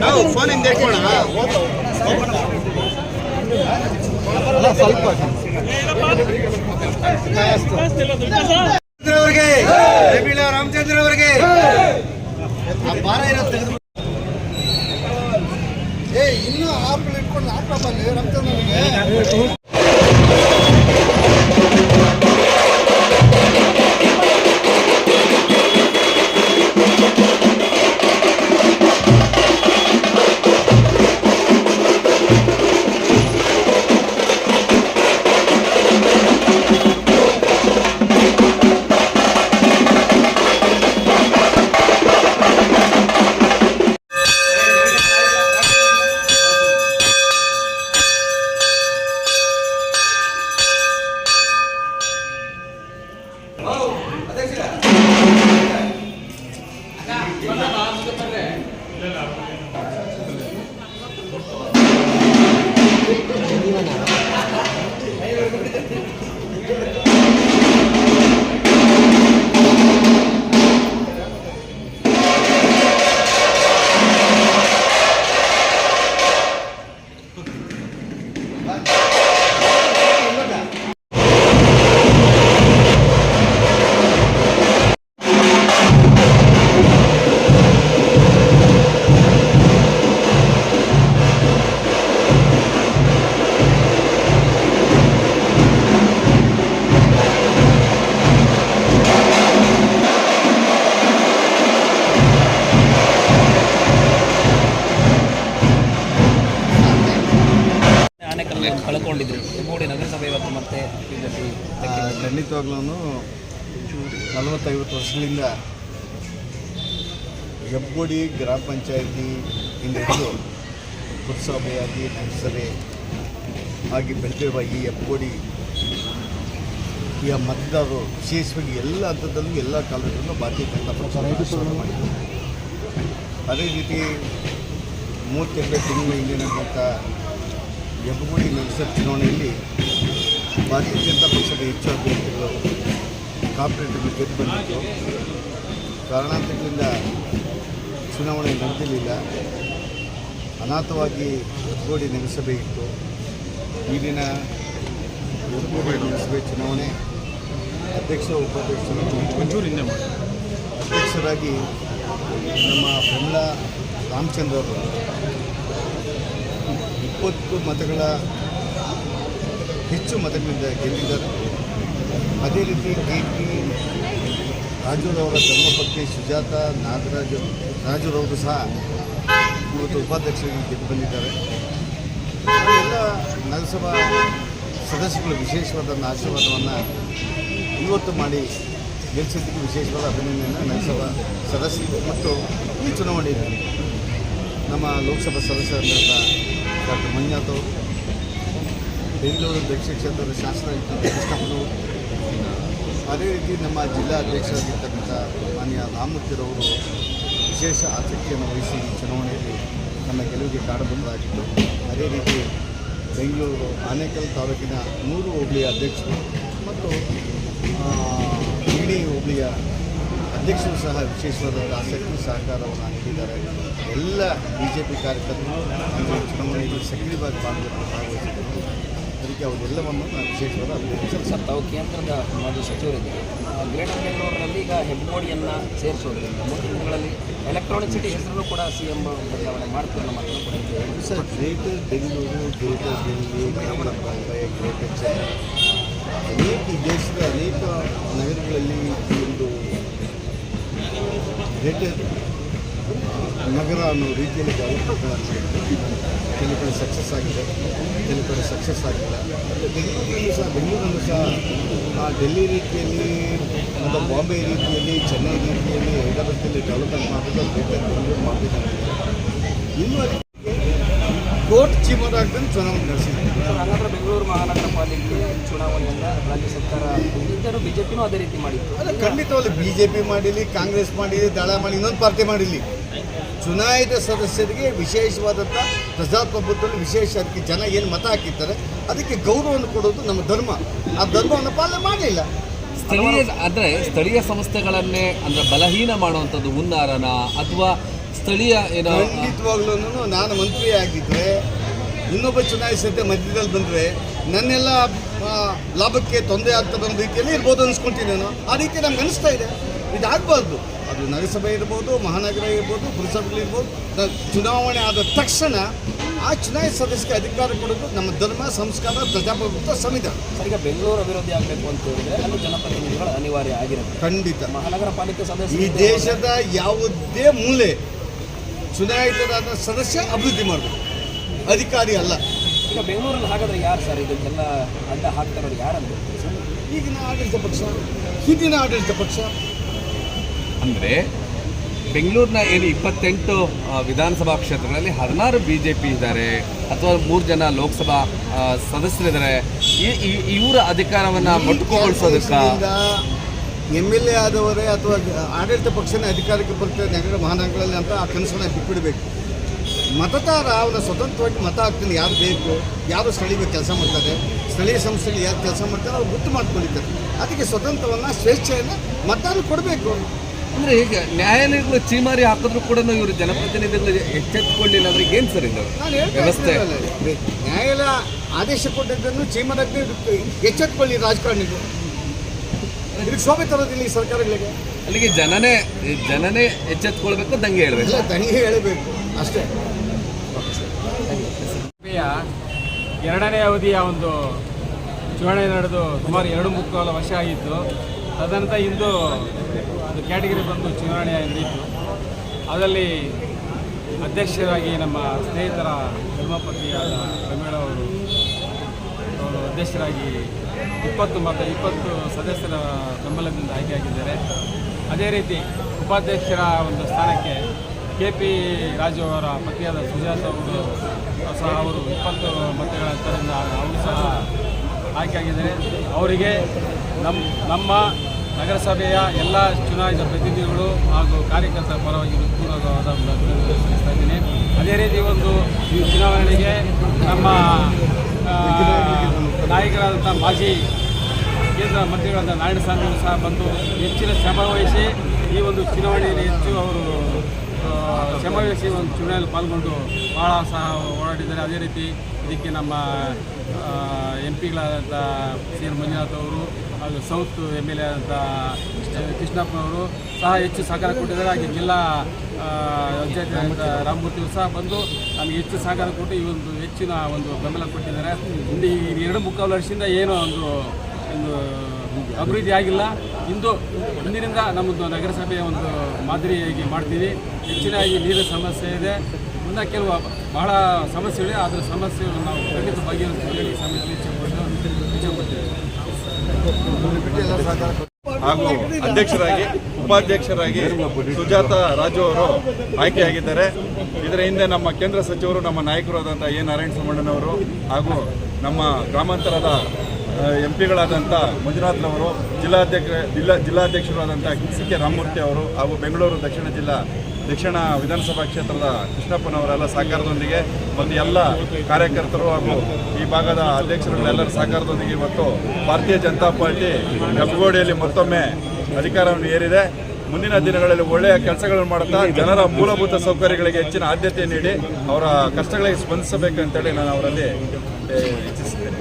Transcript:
ನಾವು ಫೋನ್ ಹಿಂದೆ ಇಟ್ಕೋಣ ಅವರಿಗೆ ರಾಮಚಂದ್ರ ಅವರಿಗೆ ಭಾರ ಇರುತ್ತೆ ಏ ಇನ್ನೂ ಆಪಲ್ ಇಟ್ಕೊಂಡು ಆಟ ಬಲ್ಲಿ ರಾಮಚಂದ್ರನಿಗೆ ಕಳ್ಕೊಂಡಿದ್ರು. ಹೆಗ್ಗೋಡಿ ನಗರಸಭೆ ಇವತ್ತು ಮತ್ತೆ ಬಿಜೆಪಿ ಖಂಡಿತವಾಗ್ಲೂ ನಲವತ್ತೈವತ್ತು ವರ್ಷಗಳಿಂದ ಹೆಬ್ಬೋಡಿ ಗ್ರಾಮ ಪಂಚಾಯತಿ ಇಂದ ಹಿಡಿದು ಪುರಸಭೆಯಾಗಿ ನಗರಸಭೆ ಆಗಿ ಬೆಳೆದಿರುವ ಈ ಹೆಬ್ಗೋಡಿ ಈ ಮತದಾರರು ವಿಶೇಷವಾಗಿ ಎಲ್ಲ ಹಂತದಲ್ಲೂ ಎಲ್ಲ ಕಾಲೇಜನ್ನು ಭಾರತೀಯ ಜನತಾ ಪಕ್ಷ ಆಶೀರ್ವಾದ ಮಾಡಿದೆ ಅದೇ ರೀತಿ ಮೂವತ್ತೆರಡು ತಿಂಗಳ ಹಿಂದೆ ಹೆಬ್ಬಗೋಡಿ ಲೋಕಸಭಾ ಚುನಾವಣೆಯಲ್ಲಿ ಭಾರತೀಯ ಜನತಾ ಪಕ್ಷದ ಹೆಚ್ಚು ಅಭ್ಯರ್ಥಿಗಳು ಕಾಂಪಿಟೇಟಿವ್ ಗೆದ್ದು ಬಂದಿತ್ತು ಕಾರಣಾಂತರಗಳಿಂದ ಚುನಾವಣೆ ನಡೆದಿರಲಿಲ್ಲ. ಅನಾಥವಾಗಿ ಹೆಬ್ಬಗೋಡಿ ನಗರಸಭೆ ಇತ್ತು. ಈಗಿನ ಹೆಬ್ಬಗೋಡಿ ನಗರಸಭೆ ಚುನಾವಣೆ ಅಧ್ಯಕ್ಷ ಉಪಾಧ್ಯಕ್ಷರು ಮಂಜೂರಿಂದ ಅಧ್ಯಕ್ಷರಾಗಿ ನಮ್ಮ ಬೆಲ್ಲ ರಾಮಚಂದ್ರ ಅವರು ಇಪ್ಪತ್ತು ಮತಗಳ ಹೆಚ್ಚು ಮತಗಳಿಂದ ಗೆದ್ದಿದ್ದಾರೆ. ಅದೇ ರೀತಿ ಕೆ ಪಿ ರಾಜುರವರ ಧರ್ಮಪತ್ನಿ ಸುಜಾತ, ನಾಗರಾಜು, ರಾಜುರವರು ಸಹ ಇವತ್ತು ಉಪಾಧ್ಯಕ್ಷರಾಗಿ ಗೆದ್ದು ಬಂದಿದ್ದಾರೆ. ಎಲ್ಲ ನಗರಸಭಾ ಸದಸ್ಯರು ವಿಶೇಷವಾದ ಆಶೀರ್ವಾದವನ್ನು ಇವತ್ತು ಮಾಡಿ ಗೆಲ್ಲಿಸಿದ್ದಕ್ಕೆ ವಿಶೇಷವಾದ ಅಭಿನಂದನೆಯನ್ನು ನಗರಸಭಾ ಸದಸ್ಯರು ಮತ್ತು ಈ ಚುನಾವಣೆಯಲ್ಲಿ ನಮ್ಮ ಲೋಕಸಭಾ ಸದಸ್ಯರಾದಂಥ ಡಾಕ್ಟರ್ ಮಂಜುನಾಥ್ ಅವರು. ಬೆಂಗಳೂರು ದಕ್ಷಿಣ ಕ್ಷೇತ್ರದ ಶಾಸನ ಕೃಷ್ಣಪ್ಪನವರು ಅದೇ ರೀತಿ ನಮ್ಮ ಜಿಲ್ಲಾ ಅಧ್ಯಕ್ಷರಾಗಿರ್ತಕ್ಕಂಥ ಮಾನ್ಯ ರಾಮಮೂರ್ತಿರವರು ವಿಶೇಷ ಆಸಕ್ತಿಯನ್ನು ವಹಿಸಿ ಚುನಾವಣೆಯಲ್ಲಿ ನಮ್ಮ ಗೆಲುವಿಗೆ ಕಾರಣಬಂದಾಗಿತ್ತು ಅದೇ ರೀತಿ ಬೆಂಗಳೂರು ಆನೇಕಲ್ ತಾಲೂಕಿನ ನೂರು ಹೋಬಳಿಯ ಅಧ್ಯಕ್ಷರು ಮತ್ತು ಇಡೀ ಹೋಬಳಿಯ ಅಧ್ಯಕ್ಷರು ಸಹ ವಿಶೇಷವಾದಂಥ ಆಸಕ್ತಿ ಸಹಕಾರವನ್ನು ನೀಡಿದ್ದಾರೆ ಎಲ್ಲ ಬಿ ಜೆ ಪಿ ಕಾರ್ಯಕರ್ತರು ಚುನಾವಣೆಯಲ್ಲಿ ಸಕ್ರಿಯವಾಗಿ ಪಾಲ್ಗೊಂಡು ಭಾಗವಹಿಸಿದರು ಅದಕ್ಕೆ ಅವರೆಲ್ಲವನ್ನು ನಾನು ವಿಶೇಷವಾದ ಅಭಿನಂದಿಸ್ತೇನೆ ಸರ್ ತಾವು ಕೇಂದ್ರದ ಮಾಜಿ ಸಚಿವರಿದ್ದೀರಿ. ಗ್ರೇಟರ್ ಬೆಂಗಳೂರಿನಲ್ಲಿ ಈಗ ಹೆಬ್ಬೋಡಿಯನ್ನು ಸೇರಿಸೋದ್ರಿಂದ ಮುಂದಿನ ದಿನಗಳಲ್ಲಿ ಎಲೆಕ್ಟ್ರಾನಿಕ್ ಸಿಟಿ ಹೆಸರನ್ನು ಕೂಡ ಸಿ ಎಂ ಬದಲಾವಣೆ ಮಾಡ್ತಾರೆ ಅನ್ನೋ ಮಾತನ್ನು ಕೂಡ sir greater Bengaluru greater Delhi greater Chennai ಅನೇಕ ದೇಶದ ಅನೇಕ ನಗರಗಳಲ್ಲಿ ಗ್ರೇಟರ್ ನಗರ ಅನ್ನೋ ರೀತಿಯಲ್ಲಿ ಕೆಲವು ಕಡೆ ಸಕ್ಸಸ್ ಆಗಿದೆ, ಕೆಲವು ಕಡೆ ಸಕ್ಸಸ್ ಆಗಿಲ್ಲ. ಬೆಂಗಳೂರಲ್ಲೂ ಸಹ ಬೆಂಗಳೂರಲ್ಲೂ ಸಹ, ಆ ಡೆಲ್ಲಿ ರೀತಿಯಲ್ಲಿ, ಮತ್ತು ಬಾಂಬೆ ರೀತಿಯಲ್ಲಿ, ಚೆನ್ನೈ ರೀತಿಯಲ್ಲಿ ಹೈದರಾಬಾದಲ್ಲಿ ಡೆವಲಪ್ಮೆಂಟ್ ಮಾಡಿದ್ರೆ ಬೆಂಗಳೂರು ಮಾಡಿದ್ದಾರೆ ಇನ್ನೂ ಕೋರ್ಟ್ ಚೀಮ ದಾಗ ಚುನಾವಣೆ ನಡೆಸಿದೆ. ಹಾಗಾದ್ರೆ ಬೆಂಗಳೂರು ಮಹಾನಗರ ಪಾಲಿಕೆ ಚುನಾವಣೆಯನ್ನ ರಾಜ್ಯ ಸರ್ಕಾರ ಇದ್ದರೂ ಅದೇ ರೀತಿ ಮಾಡಿತ್ತು. ಅಲ್ಲ ಖಂಡಿತವಾಗಲಿ ಬಿ ಜೆ ಪಿ ಮಾಡಿರಲಿ ಕಾಂಗ್ರೆಸ್ ಮಾಡಿರಲಿ ದಳ ಮಾಡಿ ಇನ್ನೊಂದು ಪಾರ್ಟಿ ಮಾಡಿರಲಿ ಚುನಾಯಿತ ಸದಸ್ಯರಿಗೆ ವಿಶೇಷವಾದಂಥ ಪ್ರಜಾಪ್ರಭುತ್ವದಲ್ಲಿ ವಿಶೇಷ ಅದಕ್ಕೆ ಜನ ಏನು ಮತ ಹಾಕಿರ್ತಾರೆ ಅದಕ್ಕೆ ಗೌರವವನ್ನು ಕೊಡೋದು ನಮ್ಮ ಧರ್ಮ. ಆ ಧರ್ಮವನ್ನು ಪಾಲನೆ ಮಾಡಲಿಲ್ಲ ಸ್ಥಳೀಯ ಅಂದರೆ ಸ್ಥಳೀಯ ಸಂಸ್ಥೆಗಳನ್ನೇ ಅಂದರೆ ಬಲಹೀನ ಮಾಡುವಂಥದ್ದು ಹುನ್ನಾರನ ಅಥವಾ ಸ್ಥಳೀಯ ಏನೋ ಖಂಡಿತವಾಗ್ಲೂ ನಾನು ಮಂತ್ರಿ ಆಗಿದ್ದರೆ ಇನ್ನೊಬ್ಬ ಚುನಾಯಿಸಿದ್ದೆ ಮಧ್ಯದಲ್ಲಿ ಬಂದರೆ ನನ್ನೆಲ್ಲ ಲಾಭಕ್ಕೆ ತೊಂದರೆ ಆಗ್ತದೆ ಬಂದ ರೀತಿಯಲ್ಲಿ ಇರ್ಬೋದು ಅನ್ಸ್ಕೊಂತೀನಿ ನಾನು. ಆ ರೀತಿ ನಮ್ಗೆ ಅನಿಸ್ತಾ ಇದೆ. ಇದಾಗಬಾರ್ದು. ಅದು ನಗರಸಭೆ ಇರ್ಬೋದು ಮಹಾನಗರ ಇರ್ಬೋದು ಪುರಸಭೆಗಳಿರ್ಬೋದು ಚುನಾವಣೆ ಆದ ತಕ್ಷಣ ಆ ಚುನಾಯಿತ ಸದಸ್ಯಕ್ಕೆ ಅಧಿಕಾರ ಕೊಡೋದು ನಮ್ಮ ಧರ್ಮ ಸಂಸ್ಕಾರ ಪ್ರಜಾಪ್ರಭುತ್ವ ಸಂವಿಧಾನ. ಈಗ ಬೆಂಗಳೂರು ಅಭಿವೃದ್ಧಿ ಆಗಬೇಕು ಅಂತ ಹೇಳಿದ್ರೆ ಅಲ್ಲಿ ಜನಪ್ರತಿನಿಧಿಗಳು ಅನಿವಾರ್ಯ ಆಗಿರುತ್ತೆ ಖಂಡಿತ. ಮಹಾನಗರ ಪಾಲಿಕೆ ಈ ದೇಶದ ಯಾವುದೇ ಮೂಲೆ ಚುನಾಯಿತರಾದ ಸದಸ್ಯ ಅಭಿವೃದ್ಧಿ ಮಾಡಬೇಕು. ಅಧಿಕಾರಿ ಅಲ್ಲ. ಈಗ ಬೆಂಗಳೂರಲ್ಲಿ ಹಾಗಾದ್ರೆ ಯಾರು ಸರ್? ಇದಕ್ಕೆಲ್ಲ ಅಡ್ಡ ಹಾಕ್ತಾರೋ ಯಾರಂತ ಈಗಿನ ಆಡಳಿತ ಪಕ್ಷ ಹಿಂದಿನ ಆಡಳಿತ ಪಕ್ಷ. ಅಂದರೆ ಬೆಂಗಳೂರಿನ ಏನು ಇಪ್ಪತ್ತೆಂಟು ವಿಧಾನಸಭಾ ಕ್ಷೇತ್ರಗಳಲ್ಲಿ ಹದಿನಾರು ಬಿ ಜೆ ಪಿ ಇದ್ದಾರೆ ಅಥವಾ ಮೂರು ಜನ ಲೋಕಸಭಾ ಸದಸ್ಯರಿದ್ದಾರೆ. ಇವರ ಅಧಿಕಾರವನ್ನು ಮೊಟಕುಗೊಳಿಸೋದಕ್ಕ ಎಂ ಎಲ್ ಎ ಆದವರೇ ಅಥವಾ ಆಡಳಿತ ಪಕ್ಷನೇ ಅಧಿಕಾರಕ್ಕೆ ಬರ್ತದೆ ನಗರ ಮಹಾನಗರಗಳಲ್ಲಿ ಅಂತ ಆ ಕನಸನ್ನ ಬಿಟ್ಬಿಡಬೇಕು. ಮತದಾರ ಅವನ ಸ್ವತಂತ್ರವಾಗಿ ಮತ ಹಾಕ್ತಾನೆ ಯಾರು ಬೇಕು ಯಾರು ಸ್ಥಳೀಯ ಕೆಲಸ ಮಾಡ್ತಾರೆ ಸ್ಥಳೀಯ ಸಂಸ್ಥೆಗಳು ಯಾರು ಕೆಲಸ ಮಾಡ್ತಾರೆ ಅವ್ರು ಗೊತ್ತು ಮಾಡ್ಕೊಂಡಿದ್ದಾರೆ ಅದಕ್ಕೆ ಸ್ವತಂತ್ರವನ್ನು ಸ್ವೇಚ್ಛೆಯನ್ನು ಮತದಾನ ಕೊಡಬೇಕು ಅಂದರೆ ಈಗ ನ್ಯಾಯಾಲಯಗಳು ಚೀಮಾರಿ ಹಾಕಿದ್ರು ಕೂಡ ಇವರು ಜನಪ್ರತಿನಿಧಿಗಳು ಎಚ್ಚೆತ್ತುಕೊಳ್ಳಿಲ್ಲ ಅಂದ್ರೆ ಏನು ಸರ್ ಇದು? ವ್ಯವಸ್ಥೆ. ನ್ಯಾಯಾಲಯ ಆದೇಶ ಕೊಟ್ಟಿದ್ದನ್ನು ಚೀಮಾರಕ್ಕೆ ಎಚ್ಚೆತ್ಕೊಳ್ಳಿ ರಾಜಕಾರಣಿಗಳು. ಇದಕ್ಕೆ ಶೋಭೆ ತರೋದಿಲ್ಲ ಈ ಸರ್ಕಾರಗಳಿಗೆ? ಅಲ್ಲಿಗೆ ಜನನೇ ಜನನೇ ಎಚ್ಚೆತ್ಕೊಳ್ಬೇಕು ದಂಗೆ ಹೇಳ್ಬೇಕು. ದಂಗೆ ಹೇಳಬೇಕು. ಅಷ್ಟೇ. ಎರಡನೇ ಅವಧಿಯ ಒಂದು ಚುನಾವಣೆ ನಡೆದು ಸುಮಾರು ಎರಡು ಮುಕ್ಕಾಲು ವರ್ಷ ಆಗಿತ್ತು. ತದನಂತರ ಇಂದು ಒಂದು ಕ್ಯಾಟಗರಿ ಬಂದು ಚುನಾವಣೆ ನಡೆಯಿತು ಅದರಲ್ಲಿ ಅಧ್ಯಕ್ಷರಾಗಿ ನಮ್ಮ ಸ್ನೇಹಿತರ ಧರ್ಮಪತಿಯಾದ ಪ್ರಮೀಳ ಅವರು ಅವರು ಅಧ್ಯಕ್ಷರಾಗಿ ಇಪ್ಪತ್ತು ಮತ ಇಪ್ಪತ್ತು ಸದಸ್ಯರ ಬೆಂಬಲದಿಂದ ಆಯ್ಕೆಯಾಗಿದ್ದಾರೆ ಅದೇ ರೀತಿ ಉಪಾಧ್ಯಕ್ಷರ ಒಂದು ಸ್ಥಾನಕ್ಕೆ ಕೆ ಪಿ ರಾಜು ಅವರ ಪತಿಯಾದ ಸುಜಾತ ಅವರು ಸಹ ಅವರು ಇಪ್ಪತ್ತು ಮತಗಳ ಅಂತರದಿಂದ ಅವರು ಸಹ ಆಯ್ಕೆಯಾಗಿದ್ದಾರೆ ಅವರಿಗೆ ನಮ್ಮ ನಮ್ಮ ನಗರಸಭೆಯ ಎಲ್ಲ ಚುನಾಯಿತ ಪ್ರತಿನಿಧಿಗಳು ಹಾಗೂ ಕಾರ್ಯಕರ್ತರ ಪರವಾಗಿ ಪೂರ್ವಕವಾದ ಒಂದು ಅಭಿನಂದನೆ ಅದೇ ರೀತಿ ಒಂದು ಈ ಚುನಾವಣೆಗೆ ನಮ್ಮ ನಾಯಕರಾದಂಥ ಮಾಜಿ ಕೇಂದ್ರ ಮಂತ್ರಿಗಳಾದ ನಾರಾಯಣಸ್ವಾಮಿ ಅವರು ಸಹ ಬಂದು ಹೆಚ್ಚಿನ ಶ್ರಮ ವಹಿಸಿ ಈ ಒಂದು ಚುನಾವಣೆಯಲ್ಲಿ ಹೆಚ್ಚು ಅವರು ಶ್ರಮ ವಹಿಸಿ ಒಂದು ಚುನಾವಣೆಯಲ್ಲಿ ಪಾಲ್ಗೊಂಡು ಭಾಳ ಸಹ ಓಡಾಡಿದ್ದಾರೆ ಅದೇ ರೀತಿ ಇದಕ್ಕೆ ನಮ್ಮ ಎಂ ಪಿಗಳಾದಂಥ ಸಿ ಎನ್ ಮಂಜುನಾಥ್ ಅವರು ಹಾಗೂ ಸೌತ್ ಎಂ ಎಲ್ ಎ ಆದಂಥ ಕೃಷ್ಣಪ್ಪನವರು ಸಹ ಹೆಚ್ಚು ಸಹಕಾರ ಕೊಟ್ಟಿದ್ದಾರೆ. ಹಾಗೆ ಜಿಲ್ಲಾ ಆದಂಥ ರಾಮಮೂರ್ತಿ ಸಹ ಬಂದು ನಮಗೆ ಹೆಚ್ಚು ಸಹಕಾರ ಕೊಟ್ಟು ಈ ಒಂದು ಹೆಚ್ಚಿನ ಒಂದು ಬೆಂಬಲ ಕೊಟ್ಟಿದ್ದಾರೆ. ಈ ಎರಡು ಮುಕ್ಕಾಲು ವರ್ಷದಿಂದ ಏನೋ ಒಂದು ಒಂದು ಅಭಿವೃದ್ಧಿ ಆಗಿಲ್ಲ. ಇಂದು ಇಂದಿನಿಂದ ನಮ್ಮದು ನಗರಸಭೆಯ ಒಂದು ಮಾದರಿಯಾಗಿ ಮಾಡ್ತೀವಿ. ಹೆಚ್ಚಿನಾಗಿ ನೀರಿನ ಸಮಸ್ಯೆ ಇದೆ. ಇನ್ನು ಕೆಲವು ಬಹಳ ಸಮಸ್ಯೆಗಳಿವೆ ಅದರ ಸಮಸ್ಯೆಗಳನ್ನು ನಾವು ಖಂಡಿತ ಬಗೆಹರಿಸ್ತೀವಿ ಸಮಸ್ಯೆ ಇಚ್ಛೆ ಪಟ್ಟು ಇಚ್ಛೆ ಹಾಗೂ ಅಧ್ಯಕ್ಷರಾಗಿ, ಉಪಾಧ್ಯಕ್ಷರಾಗಿ ಸುಜಾತ ರಾಜು ಅವರು ಆಯ್ಕೆಯಾಗಿದ್ದಾರೆ. ಇದರ ಹಿಂದೆ ನಮ್ಮ ಕೇಂದ್ರ ಸಚಿವರು, ನಮ್ಮ ನಾಯಕರಾದಂಥ ಎ. ನಾರಾಯಣ ಸುಮಣ್ಣನವರು ಹಾಗೂ ನಮ್ಮ ಗ್ರಾಮಾಂತರದ ಎಂ ಪಿಗಳಾದಂಥ ಮಂಜುನಾಥ್ನವರು ಜಿಲ್ಲಾಧ್ಯಕ್ಷ, ಜಿಲ್ಲಾ ಜಿಲ್ಲಾಧ್ಯಕ್ಷರಾದಂಥ ಕೆ. ರಾಮಮೂರ್ತಿ ಅವರು ಹಾಗೂ ಬೆಂಗಳೂರು ದಕ್ಷಿಣ ಜಿಲ್ಲಾ ದಕ್ಷಿಣ ವಿಧಾನಸಭಾ ಕ್ಷೇತ್ರದ ಕೃಷ್ಣಪ್ಪನವರೆಲ್ಲ ಸಹಕಾರದೊಂದಿಗೆ ಮತ್ತು ಎಲ್ಲ ಕಾರ್ಯಕರ್ತರು ಹಾಗೂ ಈ ಭಾಗದ ಅಧ್ಯಕ್ಷರುಗಳೆಲ್ಲರ ಸಹಕಾರದೊಂದಿಗೆ ಇವತ್ತು ಭಾರತೀಯ ಜನತಾ ಪಾರ್ಟಿ ಗಬ್ಬಗೋಡಿಯಲ್ಲಿ ಮತ್ತೊಮ್ಮೆ ಅಧಿಕಾರವನ್ನು ಏರಿದೆ. ಮುಂದಿನ ದಿನಗಳಲ್ಲಿ ಒಳ್ಳೆಯ ಕೆಲಸಗಳನ್ನು ಮಾಡುತ್ತಾ ಜನರ ಮೂಲಭೂತ ಸೌಕರ್ಯಗಳಿಗೆ ಹೆಚ್ಚಿನ ಆದ್ಯತೆ ನೀಡಿ ಅವರ ಕಷ್ಟಗಳಿಗೆ ಸ್ಪಂದಿಸಬೇಕಂತೇಳಿ ನಾನು ಅವರಲ್ಲಿ ಇಚ್ಛಿಸಿದ್ದೇನೆ